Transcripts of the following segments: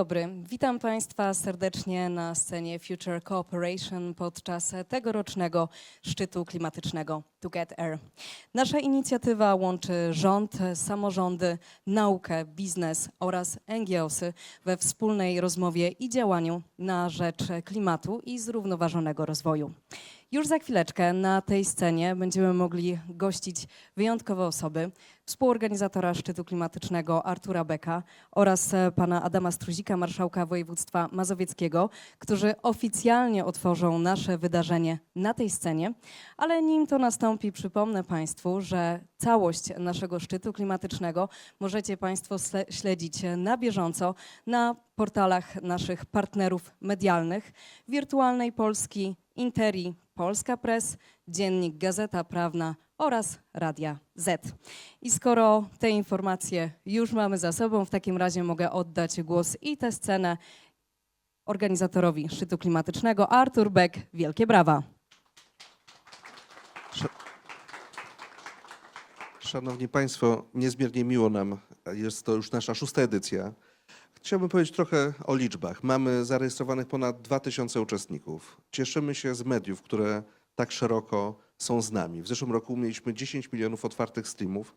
Dobry. Witam Państwa serdecznie na scenie Future Cooperation podczas tegorocznego szczytu klimatycznego To Get Air. Nasza inicjatywa łączy rząd, samorządy, naukę, biznes oraz NGOsy we wspólnej rozmowie i działaniu na rzecz klimatu i zrównoważonego rozwoju. Już za chwileczkę na tej scenie będziemy mogli gościć wyjątkowe osoby, współorganizatora szczytu klimatycznego Artura Beka oraz e, pana Adama Struzika, marszałka województwa mazowieckiego, którzy oficjalnie otworzą nasze wydarzenie na tej scenie. Ale nim to nastąpi, przypomnę Państwu, że całość naszego szczytu klimatycznego możecie Państwo śledzić na bieżąco na portalach naszych partnerów medialnych Wirtualnej Polski, Interi, Polska Press, Dziennik Gazeta Prawna oraz Radia Z. I skoro te informacje już mamy za sobą, w takim razie mogę oddać głos i tę scenę organizatorowi szczytu klimatycznego, Artur Beck. Wielkie brawa. Szanowni Państwo, niezmiernie miło nam, jest to już nasza szósta edycja. Chciałbym powiedzieć trochę o liczbach. Mamy zarejestrowanych ponad 2000 uczestników. Cieszymy się z mediów, które tak szeroko są z nami. W zeszłym roku mieliśmy 10 milionów otwartych streamów,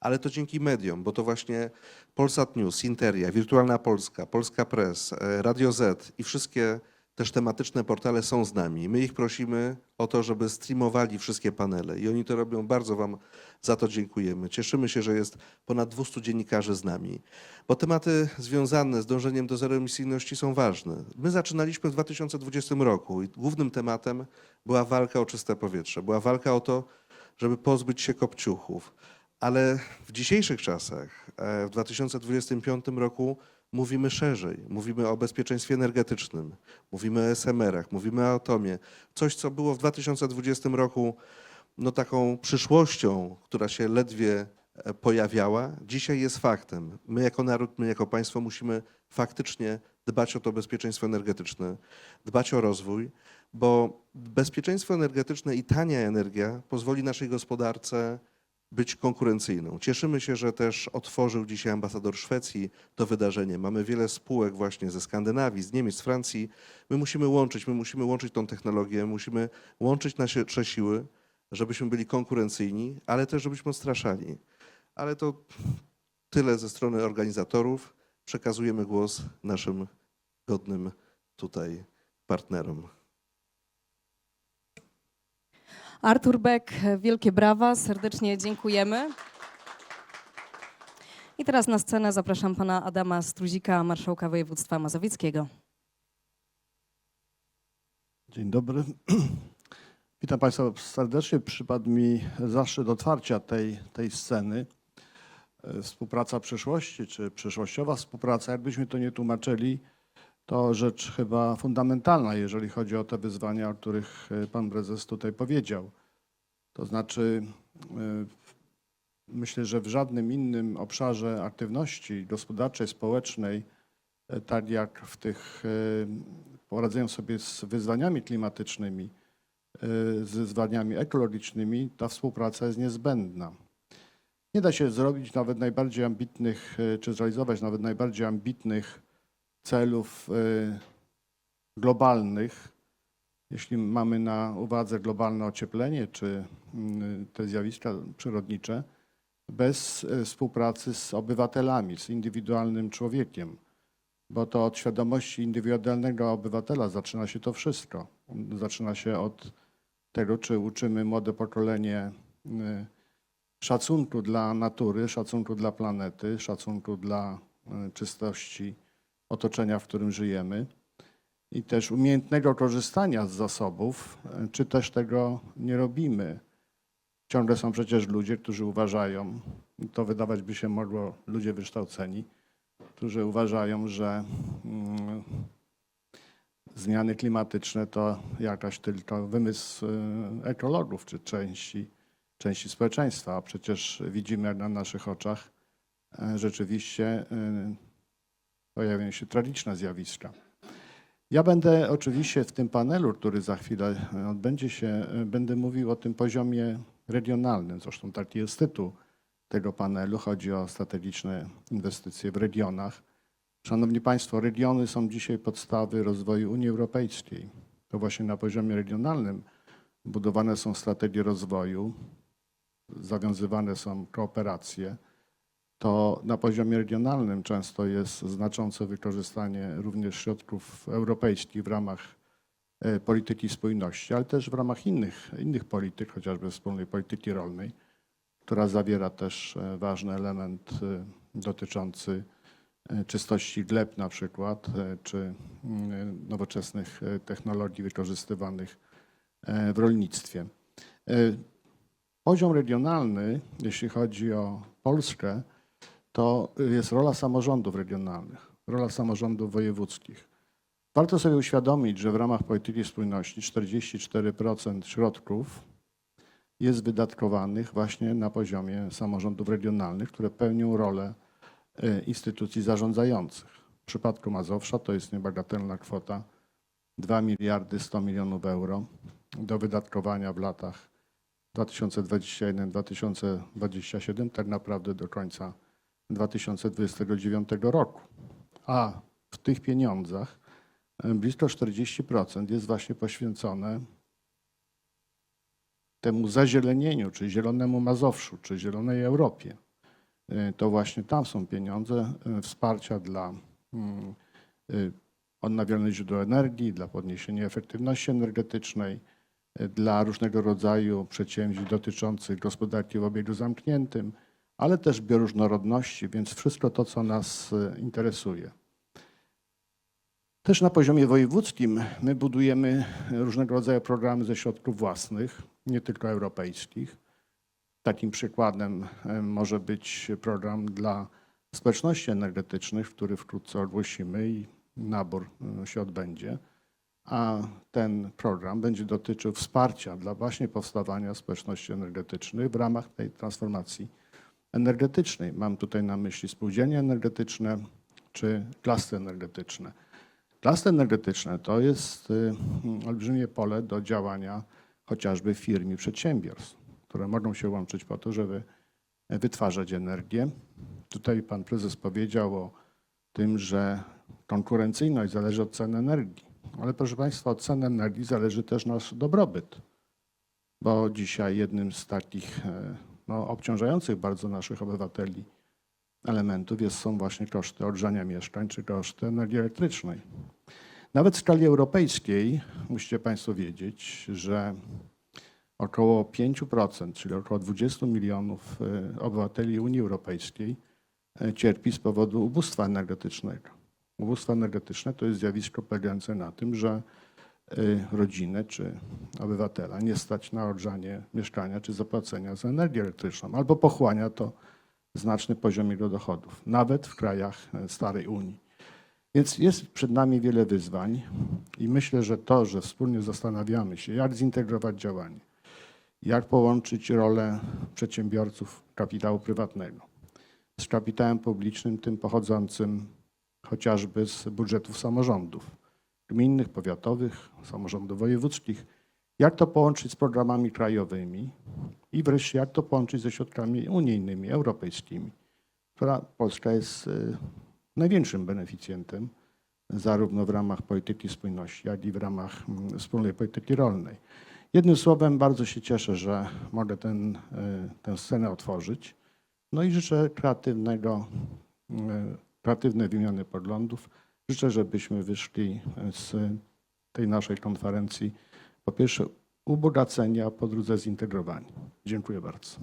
ale to dzięki mediom, bo to właśnie Polsat News, Interia, Wirtualna Polska, Polska Press, e, Radio Z i wszystkie też tematyczne portale są z nami. My ich prosimy o to, żeby streamowali wszystkie panele i oni to robią. Bardzo Wam za to dziękujemy. Cieszymy się, że jest ponad 200 dziennikarzy z nami, bo tematy związane z dążeniem do zeroemisyjności są ważne. My zaczynaliśmy w 2020 roku i głównym tematem była walka o czyste powietrze. Była walka o to, żeby pozbyć się kopciuchów. Ale w dzisiejszych czasach, e, w 2025 roku, mówimy szerzej. Mówimy o bezpieczeństwie energetycznym, mówimy o SMR-ach, mówimy o atomie. Coś, co było w 2020 roku no, taką przyszłością, która się ledwie e, pojawiała, dzisiaj jest faktem. My jako naród, my jako państwo musimy faktycznie dbać o to bezpieczeństwo energetyczne, dbać o rozwój, bo bezpieczeństwo energetyczne i tania energia pozwoli naszej gospodarce być konkurencyjną. Cieszymy się, że też otworzył dzisiaj ambasador Szwecji to wydarzenie. Mamy wiele spółek właśnie ze Skandynawii, z Niemiec, z Francji. My musimy łączyć, my musimy łączyć tą technologię, musimy łączyć nasze siły, żebyśmy byli konkurencyjni, ale też żebyśmy odstraszali. Ale to tyle ze strony organizatorów. Przekazujemy głos naszym godnym tutaj partnerom. Artur Beck, wielkie brawa, serdecznie dziękujemy. I teraz na scenę zapraszam pana Adama Struzika, marszałka województwa mazowieckiego. Dzień dobry. Witam Państwa serdecznie. Przypadł mi zaszczyt otwarcia tej, tej sceny. E, Współpraca przyszłości, czy przyszłościowa współpraca, jakbyśmy to nie tłumaczyli, to rzecz chyba fundamentalna, jeżeli chodzi o te wyzwania, o których e, Pan Prezes tutaj powiedział. To znaczy, e, myślę, że w żadnym innym obszarze aktywności gospodarczej, społecznej, e, tak jak w tych poradzeniu sobie z wyzwaniami klimatycznymi, z wyzwaniami ekologicznymi, ta współpraca jest niezbędna. Nie da się zrobić nawet najbardziej ambitnych, czy zrealizować nawet najbardziej ambitnych celów e, globalnych, jeśli mamy na uwadze globalne ocieplenie, czy mm, te zjawiska przyrodnicze, bez e, współpracy z obywatelami, z indywidualnym człowiekiem bo to od świadomości indywidualnego obywatela zaczyna się to wszystko. Zaczyna się od tego, czy uczymy młode pokolenie y, szacunku dla natury, szacunku dla planety, szacunku dla czystości otoczenia, w którym żyjemy i też umiejętnego korzystania z zasobów, y, czy też tego nie robimy. Ciągle są przecież ludzie, którzy uważają, to wydawać by się mogło ludzie wykształceni, którzy uważają, że mm, zmiany klimatyczne to jakaś tylko wymysł y, ekologów czy części, części społeczeństwa, a przecież widzimy na naszych oczach e, rzeczywiście pojawiają się tragiczne zjawiska. Ja będę oczywiście w tym panelu, który za chwilę e, odbędzie się, e, będę mówił o tym poziomie regionalnym. Zresztą taki jest tytuł tego panelu. Chodzi o strategiczne inwestycje w regionach. Szanowni Państwo, regiony są dzisiaj podstawy rozwoju Unii Europejskiej. To właśnie na poziomie regionalnym budowane są strategie rozwoju, zawiązywane są kooperacje. To na poziomie regionalnym często jest znaczące wykorzystanie również środków europejskich w ramach e, polityki spójności, ale też w ramach innych, innych polityk, chociażby wspólnej polityki rolnej, która zawiera też e, ważny element e, dotyczący czystości gleb na przykład, czy mm, nowoczesnych technologii wykorzystywanych w rolnictwie. Poziom regionalny, jeśli chodzi o Polskę, to jest rola samorządów regionalnych, rola samorządów wojewódzkich. Warto sobie uświadomić, że w ramach polityki spójności 44% środków jest wydatkowanych właśnie na poziomie samorządów regionalnych, które pełnią rolę e, instytucji zarządzających. W przypadku Mazowsza to jest niebagatelna kwota 2 miliardy 100 milionów euro do wydatkowania w latach 2021-2027, tak naprawdę do końca 2029 roku. A w tych pieniądzach e, blisko 40% jest właśnie poświęcone temu zazielenieniu, czy zielonemu Mazowszu, czy zielonej Europie. E, To właśnie tam są pieniądze e, wsparcia dla mm, odnawialnych źródeł energii, dla podniesienia efektywności energetycznej, dla różnego rodzaju przedsięwzięć dotyczących gospodarki w obiegu zamkniętym, ale też bioróżnorodności, więc wszystko to, co nas y, interesuje. Też na poziomie wojewódzkim my budujemy różnego rodzaju programy ze środków własnych, nie tylko europejskich. Takim przykładem e, może być program dla społeczności energetycznych, który wkrótce ogłosimy i nabór e, się odbędzie. A ten program będzie dotyczył wsparcia dla właśnie powstawania społeczności energetycznych w ramach tej transformacji energetycznej. Mam tutaj na myśli spółdzielnie energetyczne czy klasy energetyczne. Klasy energetyczne to jest y, olbrzymie pole do działania chociażby firm i przedsiębiorstw, które mogą się łączyć po to, żeby wytwarzać energię. Tutaj pan prezes powiedział o tym, że konkurencyjność zależy od cen energii. Ale proszę państwa, od cen energii zależy też nasz dobrobyt, bo dzisiaj jednym z takich e, no, obciążających bardzo naszych obywateli elementów jest, są właśnie koszty odgrzania mieszkań czy koszty energii elektrycznej. Nawet w skali europejskiej musicie Państwo wiedzieć, że około 5%, czyli około 20 milionów y, obywateli Unii Europejskiej y, cierpi z powodu ubóstwa energetycznego. Ubóstwo energetyczne to jest zjawisko polegające na tym, że rodzinę czy obywatela nie stać na odgrzanie mieszkania czy zapłacenia za energię elektryczną, albo pochłania to znaczny poziom jego dochodów, nawet w krajach e, starej Unii. Więc jest przed nami wiele wyzwań i myślę, że to, że wspólnie zastanawiamy się, jak zintegrować działanie, jak połączyć rolę przedsiębiorców kapitału prywatnego z kapitałem publicznym, tym pochodzącym chociażby z budżetów samorządów gminnych, powiatowych, samorządów wojewódzkich, jak to połączyć z programami krajowymi i wreszcie jak to połączyć ze środkami unijnymi, europejskimi, która Polska jest y, największym beneficjentem zarówno w ramach polityki spójności, jak i w ramach mm, wspólnej polityki rolnej. Jednym słowem, bardzo się cieszę, że mogę ten, y, tę scenę otworzyć. No i życzę kreatywnego, y, kreatywnej wymiany poglądów. Życzę, żebyśmy wyszli z tej naszej konferencji po pierwsze ubogaceni, a po drugie zintegrowani. Dziękuję bardzo.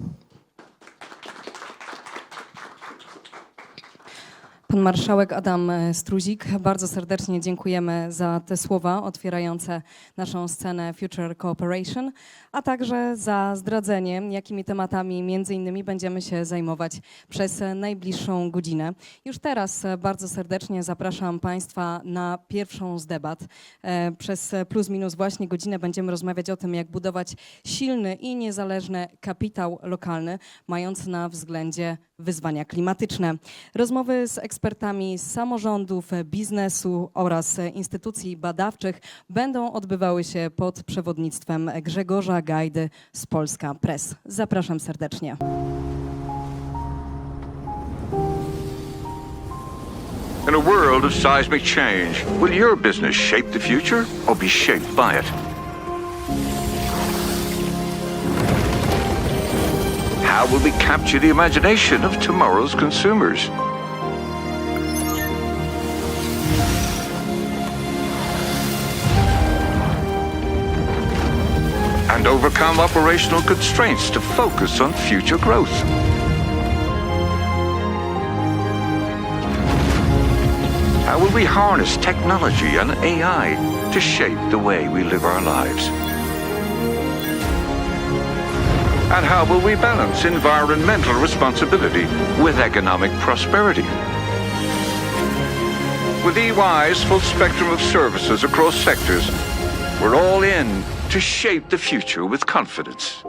Pan marszałek Adam Struzik, bardzo serdecznie dziękujemy za te słowa otwierające naszą scenę Future Cooperation, a także za zdradzenie, jakimi tematami między innymi będziemy się zajmować przez najbliższą godzinę. Już teraz bardzo serdecznie zapraszam Państwa na pierwszą z debat. E, Przez plus minus właśnie godzinę będziemy rozmawiać o tym, jak budować silny i niezależny kapitał lokalny, mając na względzie wyzwania klimatyczne. Rozmowy z ekspertami z samorządów, biznesu oraz instytucji badawczych będą odbywały się pod przewodnictwem Grzegorza Gajdy z Polska Press. Zapraszam serdecznie. In a world of seismic change, will your business shape the future or be shaped by it? How will we capture the imagination of tomorrow's consumers? Overcome operational constraints to focus on future growth. How will we harness technology and AI to shape the way we live our lives? And how will we balance environmental responsibility with economic prosperity? With EY's full spectrum of services across sectors, we're all in to shape the future with confidence.